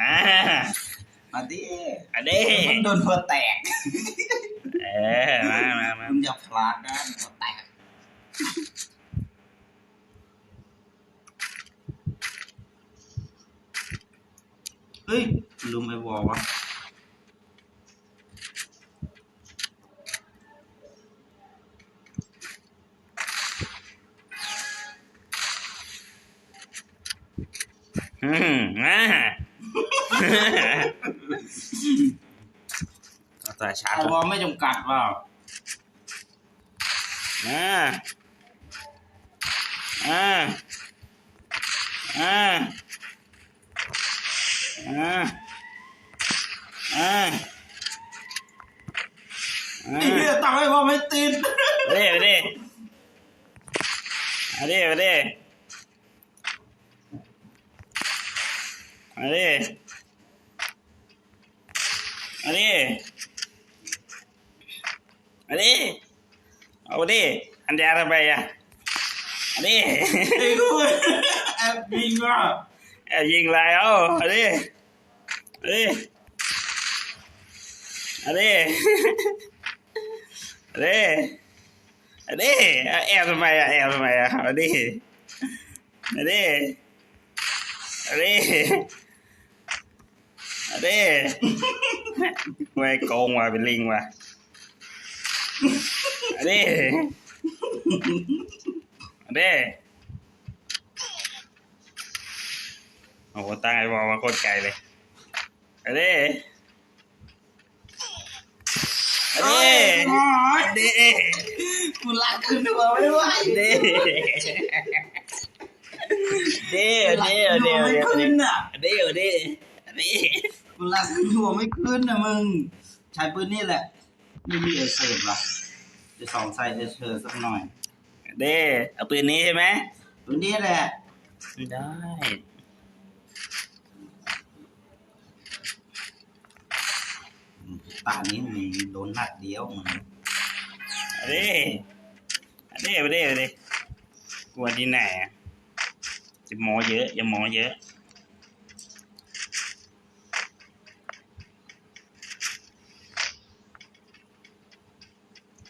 อ่ามาดิอันนี้มันโดนหัวแตก เออมามามามึงอย่าพลาดนะหัวแตก เฮ้ยลืมไอ้วอลวะอืมอ่า เอาแต่ชาร์ไอ้จวอลไม่จำกัดว่าอ่าอ่าอ่าอ่าอ่าไอ้เหี้ยตังไอ้วอลไม่ติดไปดิไปดิไปดิไปดิไปดิไปดิไปดิเอาดิ อันเดียวทำไมอะ อันนี้ไอ้กูแอบยิงว่ะแอบยิงอะไรเอ้าอันนี้ อันนี้ อันนี้ อันนี้ อันนี้ แอบทำไมอะ แอบทำไมอะ อันนี้ อันนี้ อันนี้ อันนี้ไม่โกงว่ะเป็นลิงว่ะอันนี้อันนี้โอ้โหตั้งไอ้บอลมาโคตรไกลเลยอันนี้อันนี้อันนี้กูลากขึ้นตัวไม่ไหวอันนี้เดี๋ยวเดี๋ยวเดี๋ยวไม่เดี๋ ยวขึ้นอะอันนี้อันนี้อันนี้กูลากขึ้นตัวไม่ขึ้นนะมึง ใช้ปืนนี่แหละ ไม่มีเอเซอร์หรอจะสองใส่เอเซอร์สักหน่อยอันนี้เอาปืนนี้ใช่ไหมปืนนี้แหละไม่ได้ตานี้มึงโดนนัดเดียวมึงอันนี้อันนี้อันนี้อันนี้กลัวที่ไหนอะจะโมเยอะอย่าโมเยอะ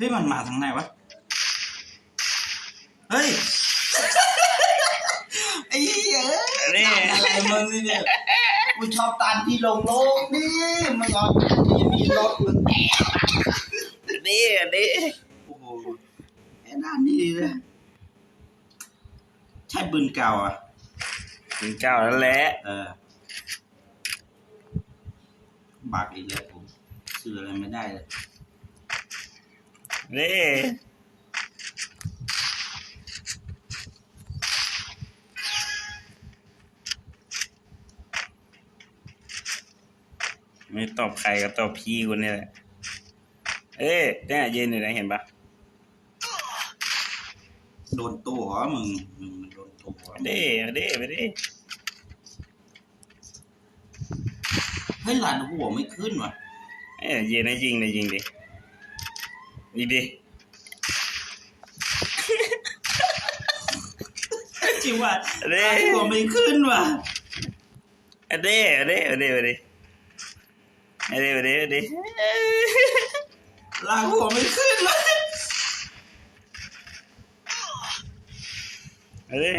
ฮ้ยมันมาทางไหนวะ เฮ้ยไอ้เหี้ยอันนี้อะไรมึงนี่เนี่ยกูชอบตานที่ลงโลกนี่มึงเอาตานที่มีรถมึงแตกอันนี้อันนี้โอ้โหไอ้ด้านนี้เลยใช่ปืนเก่าอะถึงเก้าแล้วแหละเออบากอีกแล้วผมซื้ออะไรไม่ได้เลย นี่ ไม่ตอบใครก็ตอบพี่คนนี้แหละ เอ้ยเนี่ยยืนอยู่ไหนเห็นปะโดนตัวเหรอมึงมึงโดนตัวเด้เด้ไปดิเฮ้ยหลานหัวไม่ขึ้นว่ะเอ้ยยืนให้ยิงเลยยิงดิ ยิงดิจริงว่ะเด้หลานหัวไม่ขึ้นว่ะเด้เด้เด้ไปดิเด้ไปดิไปดิหลานหัวไม่ขึ้นว่ะเด้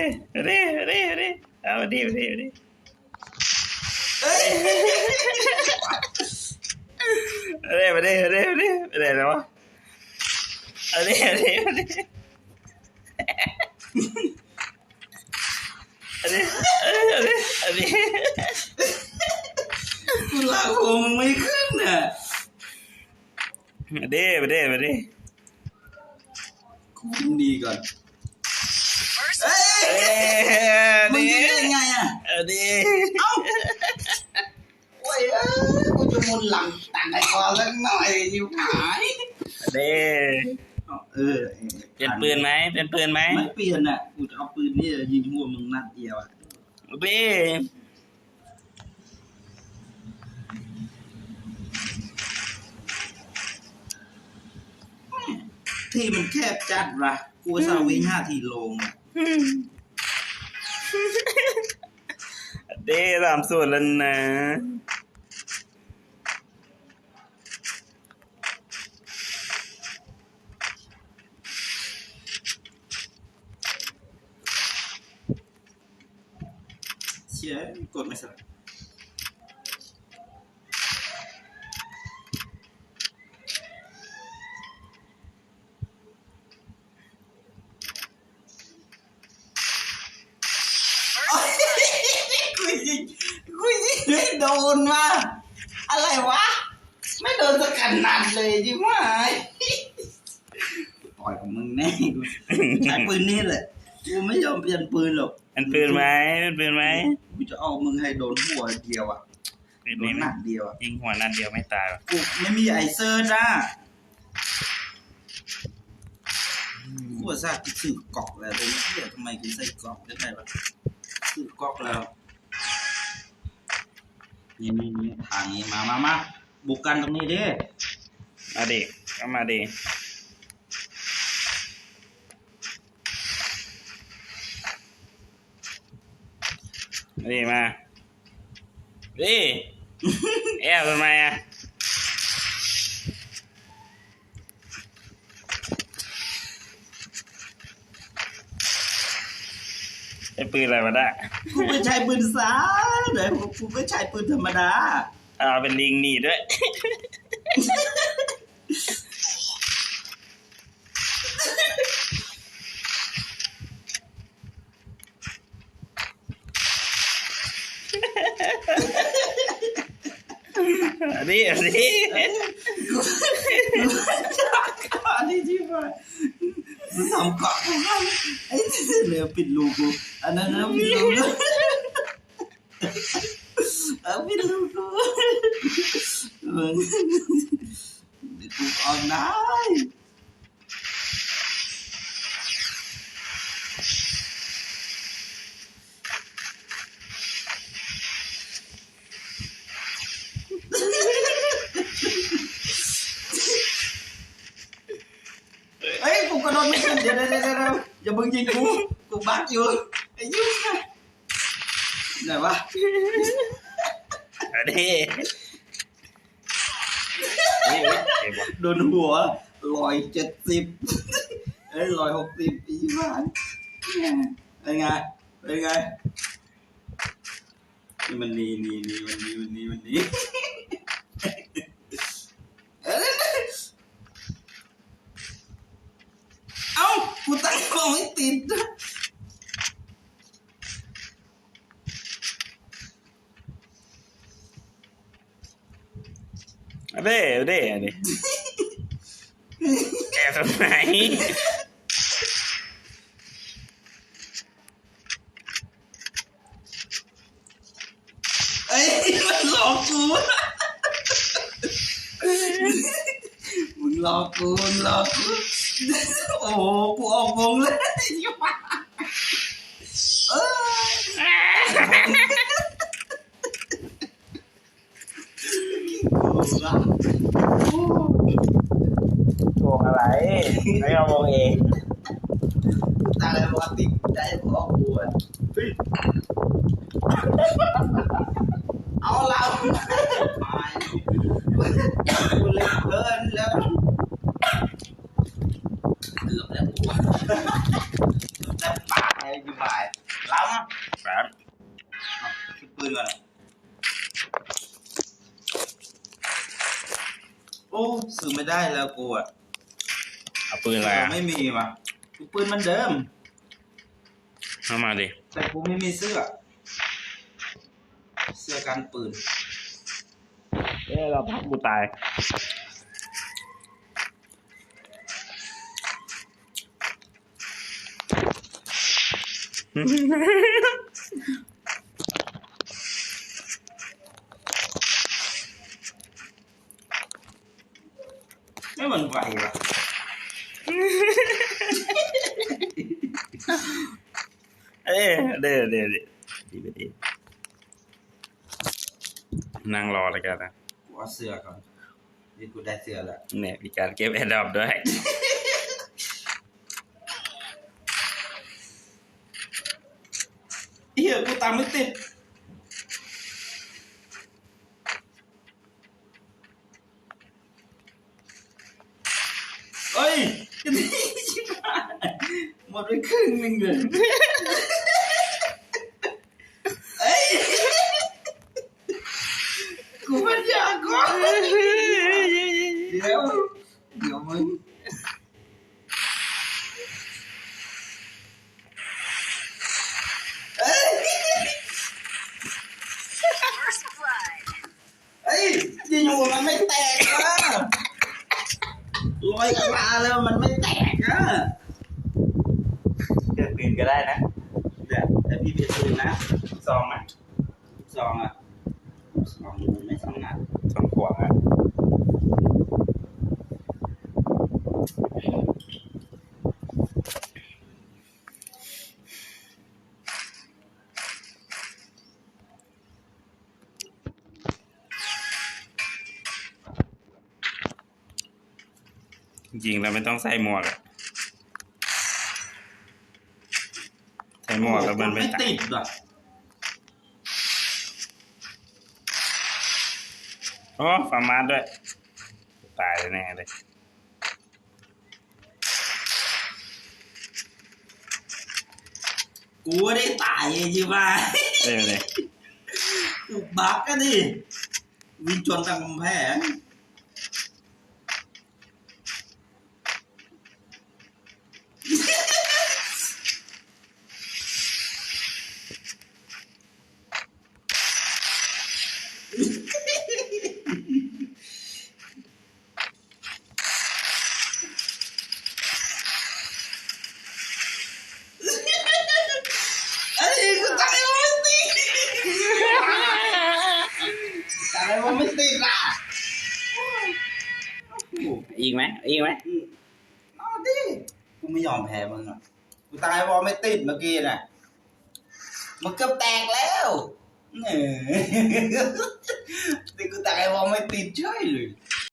เด้เด้เด้เอาดิไปดิไปดิเฮ้ยเด้ไปดิไปดิไปดิไปดิแล้ววะเอาดิเอาดิเอาดิเอาดิเอาดิเอาดิกูหลานหัวมึงไม่ขึ้นอะเอาดิไปดิไปดิกูยินดีก่อนเฮ้ยเอ้ยมึงดิยิงได้ยังไงอะเอาดิเอ้าโอ้ยเอ้ยกูจะมุนหลังตังไอ้คอสักหน่อยยิวหายเอาดิ เออเปลี่ยนปืนไหมเปลี่ยนปืนไหมไม่เปลี่ยนอะกูจะเอาปืนนี่ยิงหัวมึงนัดเดียวอะเอาดิที่มันแคบจัดว่ะกูจะเอาวิ่งห้าทีลงอะเอาเด้สามส่วนแล้วนะ เชี่ย กดไม่สลับกูยิงกูยิงไม่โดนมาอะไรวะ ไม่โดนสกัดนัดเลยจิ๋วหายต่อยกับมึงแน่กูใช้ปืนนี่แหละ กูไม่ยอมเปลี่ยนปืนหรอกมันปืนไหมมันปืนไหมกูจะเอามึงให้โดนหัวเดียวอะปืนโดนี้นหไหมนักเดียวอะยิงหัวนัดเดียวไม่ตายหรอกกูไม่มีไอเซอร์จ้ากูว่าซากูซื้อกรอกแล้วแต่เหี้ยทำไมกูใส่กรอกได้ไงวะซื้อกรอกแล้วนี่นี่นี่ทางนี้มามามาบุกกันตรงนี้ดิมาดิก็มาดิ มาดิมาดิแอบทำไมอะไอ้ปืนอะไรมาได้กูไม่ใช้ปืนซ้ายเดี๋ยวกูไม่ใช้ปืนธรรมดาเอาเป็นลิงหนีด้วย อันนี้อันนี้อันนี้ที่ว่ามึงทำกรอกกูครับไอ้เหลือปิดรูกูอันนั้นนะปิดรูกูเอาปิดรูกูมึงกูออกได้ เอ้ยกูกระโดดไม่ขึ้นเดี๋ยวเดี๋ยวเดี๋ยวเดี๋ยวอย่าเพิ่งยิงกูกูบักอยู่ไอ้ยุ่งอะไหนวะอันนี้นี่เว้ยเจ็บว่ะโดนหัวร้อยเจ็ดสิบเอ้ยร้อยหกสิบปีบ้านเป็นไงเป็นไงนี่มันนีนีนีมันนีมันนีมันนีเอ้ยเอ้ากูตั้ง กล้องไม่ติดอันนี้อันนี้อั โอ้โหกูออกวงเลยเอ้ยกูละโอ้โกงอะไร ไม่เอาโกงเองตายแล้วว่าติดใจพอกูอะเฮ้ยเอาเราตายกูเล่นเพลินแล้วเกือบแล้วกูแต่ปากไอ้ยูบายล้ำอะแบบเอาชุดปืนก่อนอะโอ้ซื้อไม่ได้แล้วกูอะเอาปืนอะไรอะไม่มีว่ะชุดปืนมันเดิมเข้ามาดิแต่กูไม่มีเสื้อ เสื้อกันปืนเอ้เราพักกูตาย ไม่มันไหวว่ะเอ้ยเดี๋ยวเดี๋ยวเดี๋ยวดีไปดีนั่งรอแล้วกันนะกูเอาเสื้อก่อนนี่กูได้เสื้อแล้วเนี่ยมีการเก็บแอดดอปด้วยากม่ติดเอ้ย ชิบยหมดไปครึ่งหนึ่งเลย ริงๆเราไม่ต้องใส่หมวกอะใส่หมวกแล้วมันไม่ไม่ตัดติดอะโอ้ฟาร์มาสด้วย ตายแน่เลยกูไม่ได้ตายใช่ไหมเอ้ยเลย กูบักกันดิวิ่งชนตางกำแพง อีกไหมอีกไหมเอาดิกูไม่ยอมแพ้มึงอะกูตายบอลไม่ติดเมื่อกี้น่ะมันเกือบแตกแล้วเนี่ยแต่กูตายบอลไม่ติดเฉยเลย